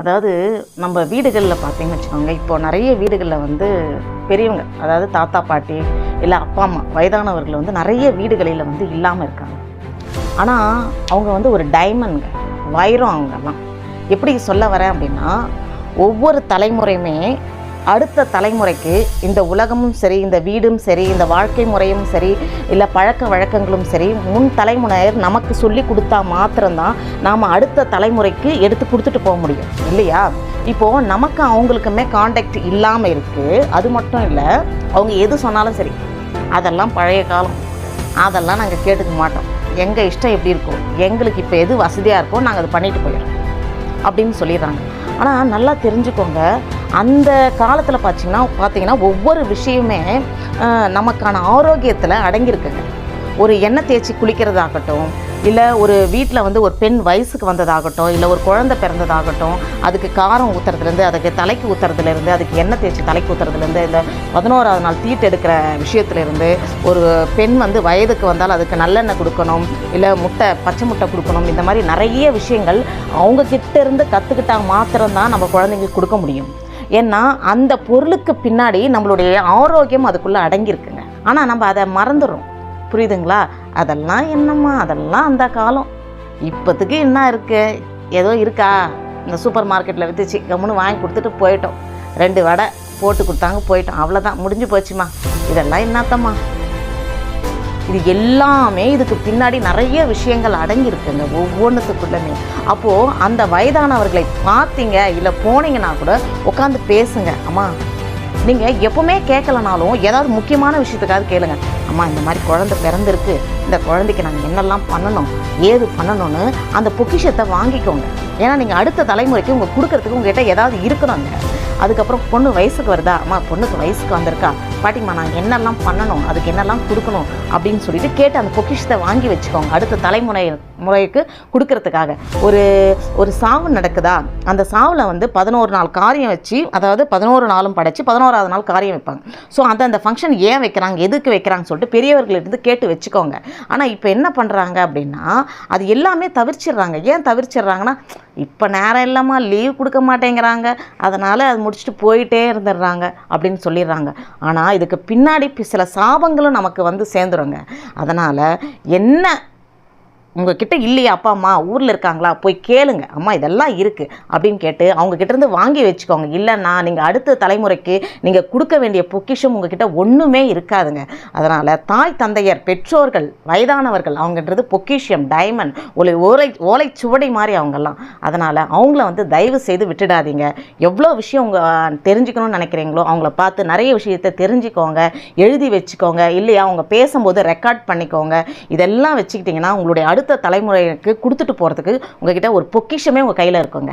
அதாவது நம்ம வீடுகளில் பார்த்தீங்கன்னு வச்சுக்கோங்க இப்போ நிறைய வீடுகளில் வந்து பெரியவங்க அதாவது தாத்தா பாட்டி இல்லை அப்பா அம்மா வயதானவர்கள் வந்து நிறைய வீடுகளில் வந்து இல்லாமல் இருக்காங்க. ஆனால் அவங்க வந்து ஒரு டைமண்ட்ங்க வைரம் அவங்கெல்லாம். எப்படி சொல்ல வரேன் அப்படின்னா ஒவ்வொரு தலைமுறையுமே அடுத்த தலைமுறைக்கு இந்த உலகமும் சரி இந்த வீடும் சரி இந்த வாழ்க்கை முறையும் சரி இல்லை பழக்க வழக்கங்களும் சரி முன் தலைமுறையர் நமக்கு சொல்லி கொடுத்தா மாத்திரம்தான் நாம் அடுத்த தலைமுறைக்கு எடுத்து கொடுத்துட்டு போக முடியும். இல்லையா? இப்போது நமக்கு அவங்களுக்குமே காண்டாக்ட் இல்லாமல் இருக்குது அது மட்டும் இல்லை அவங்க எது சொன்னாலும் சரி அதெல்லாம் பழைய காலம். அதெல்லாம் நாங்கள் கேட்டுக்க மாட்டோம். எங்கள் இஷ்டம் எப்படி இருக்கும் எங்களுக்கு இப்போ எது வசதியாக இருக்கோ நாங்கள் அதை பண்ணிட்டு போயிடுறோம். அப்படின்னு சொல்லிடுறாங்க. ஆனால் நல்லா தெரிஞ்சுக்கோங்க அந்த காலத்தில் பார்த்தீங்கன்னா பார்த்தீங்கன்னா ஒவ்வொரு விஷயமே நமக்கான ஆரோக்கியத்தில் அடங்கியிருக்குங்க. ஒரு எண்ணெய் தேய்ச்சி குளிக்கிறதாகட்டும் இல்லை ஒரு வீட்டில் வந்து ஒரு பெண் வயசுக்கு வந்ததாகட்டும் இல்லை ஒரு குழந்தை பிறந்ததாகட்டும் அதுக்கு காரம் ஊற்றுறதுலேருந்து அதுக்கு தலைக்கு ஊற்றுறதுலேருந்து அதுக்கு எண்ணெய் தேய்ச்சி தலைக்கு ஊற்றுறதுலேருந்து இந்த பதினோராவது நாள் தீட்டு எடுக்கிற விஷயத்துலேருந்து ஒரு பெண் வந்து வயதுக்கு வந்தால் அதுக்கு நல்லெண்ணெய் கொடுக்கணும் இல்லை முட்டை பச்சை முட்டை கொடுக்கணும் இந்த மாதிரி நிறைய விஷயங்கள் அவங்க இருந்து கற்றுக்கிட்டா மாத்திரம்தான் நம்ம குழந்தைங்களுக்கு கொடுக்க முடியும். ஏன்னா அந்த பொருளுக்கு பின்னாடி நம்மளுடைய ஆரோக்கியம் அதுக்குள்ளே அடங்கியிருக்குங்க. ஆனால் நம்ம அதை மறந்துடுறோம். புரியுதுங்களா? அதெல்லாம் என்னம்மா? அதெல்லாம் அந்த காலம். இப்போத்துக்கு என்ன இருக்குது ஏதோ இருக்கா? இந்த சூப்பர் மார்க்கெட்டில் வித்துச்சு. கம்முன்னு வாங்கி கொடுத்துட்டு போயிட்டோம். ரெண்டு வடை போட்டு கொடுத்தாங்க போயிட்டோம். அவ்வளோதான் முடிஞ்சு போச்சுமா. இதெல்லாம் என்னத்தம்மா? இது எல்லாமே இதுக்கு பின்னாடி நிறைய விஷயங்கள் அடங்கியிருக்குங்க ஒவ்வொன்றுத்துக்குள்ளமே அப்போது அந்த வயதானவர்களை பார்த்தீங்க இல்லை போனீங்கன்னா கூட உட்காந்து பேசுங்க. அம்மா நீங்கள் எப்போவுமே கேட்கலனாலும் ஏதாவது முக்கியமான விஷயத்துக்காவது கேளுங்க. அம்மா இந்த மாதிரி குழந்தை பிறந்திருக்கு. இந்த குழந்தைக்கு நாங்கள் என்னெல்லாம் பண்ணணும் ஏது பண்ணணும்னு அந்த பொக்கிஷத்தை வாங்கிக்கோங்க. ஏன்னா நீங்கள் அடுத்த தலைமுறைக்கு உங்கள் கொடுக்கறதுக்கு உங்ககிட்ட ஏதாவது இருக்கணுங்க. அதுக்கப்புறம் பொண்ணு வயசுக்கு வருதா? அம்மா பொண்ணுக்கு வயசுக்கு வந்திருக்கா? பாட்டிம்மா நாங்கள் என்னெல்லாம் பண்ணணும் அதுக்கு என்னெல்லாம் கொடுக்கணும் அப்படின்னு சொல்லிட்டு கேட்டு அந்த பொக்கிஷத்தை வாங்கி வச்சுக்கோங்க. அடுத்த தலைமுறை முறைக்கு கொடுக்கறதுக்காக. ஒரு ஒரு சாவு நடக்குதா? அந்த சாவில் வந்து பதினோரு நாள் காரியம் வச்சு அதாவது பதினோரு நாளும் படைச்சு பதினோராவது நாள் காரியம் வைப்பாங்க. ஸோ அந்த அந்த ஃபங்க்ஷன் ஏன் வைக்கிறாங்க எதுக்கு வைக்கிறாங்கன்னு சொல்லிட்டு பெரியவர்களிருந்து கேட்டு வச்சுக்கோங்க. ஆனால் இப்போ என்ன பண்ணுறாங்க அப்படின்னா அது எல்லாமே தவிர்ச்சிடுறாங்க. ஏன் தவிர்ச்சிடுறாங்கன்னா இப்போ நேரம் இல்லாமல் லீவ் கொடுக்க மாட்டேங்கிறாங்க. அதனால் அது முடிச்சுட்டு போயிட்டே இருந்துடுறாங்க அப்படின்னு சொல்லிடுறாங்க. ஆனால் இதுக்கு பின்னாடி சில சாபங்களும் நமக்கு வந்து சேர்ந்துருங்க. அதனால் என்ன உங்ககிட்ட இல்லையா அப்பா அம்மா ஊரில் இருக்காங்களா போய் கேளுங்க. அம்மா இதெல்லாம் இருக்குது அப்படின்னு கேட்டு அவங்கக்கிட்ட இருந்து வாங்கி வச்சுக்கோங்க. இல்லைன்னா நீங்கள் அடுத்த தலைமுறைக்கு நீங்கள் கொடுக்க வேண்டிய பொக்கிஷம் உங்ககிட்ட ஒன்றுமே இருக்காதுங்க. அதனால் தாய் தந்தையர் பெற்றோர்கள் வயதானவர்கள் அவங்கன்றது பொக்கிஷம் டைமண்ட் ஒரு ஓலை ஓலை சுவடை மாதிரி அவங்கெல்லாம். அதனால் அவங்கள வந்து தயவு செய்து விட்டுடாதீங்க. எவ்வளோ விஷயம் உங்கள் தெரிஞ்சுக்கணும்னு நினைக்கிறீங்களோ அவங்கள பார்த்து நிறைய விஷயத்தை தெரிஞ்சுக்கோங்க. எழுதி வச்சுக்கோங்க. இல்லையா அவங்க பேசும்போது ரெக்கார்ட் பண்ணிக்கோங்க. இதெல்லாம் வச்சுக்கிட்டிங்கன்னா உங்களுடைய அடுத்த தலைமுறைக்கு கொடுத்துட்டு போகிறதுக்கு உங்ககிட்ட ஒரு பொக்கிஷமே உங்கள் கையில் இருக்குங்க.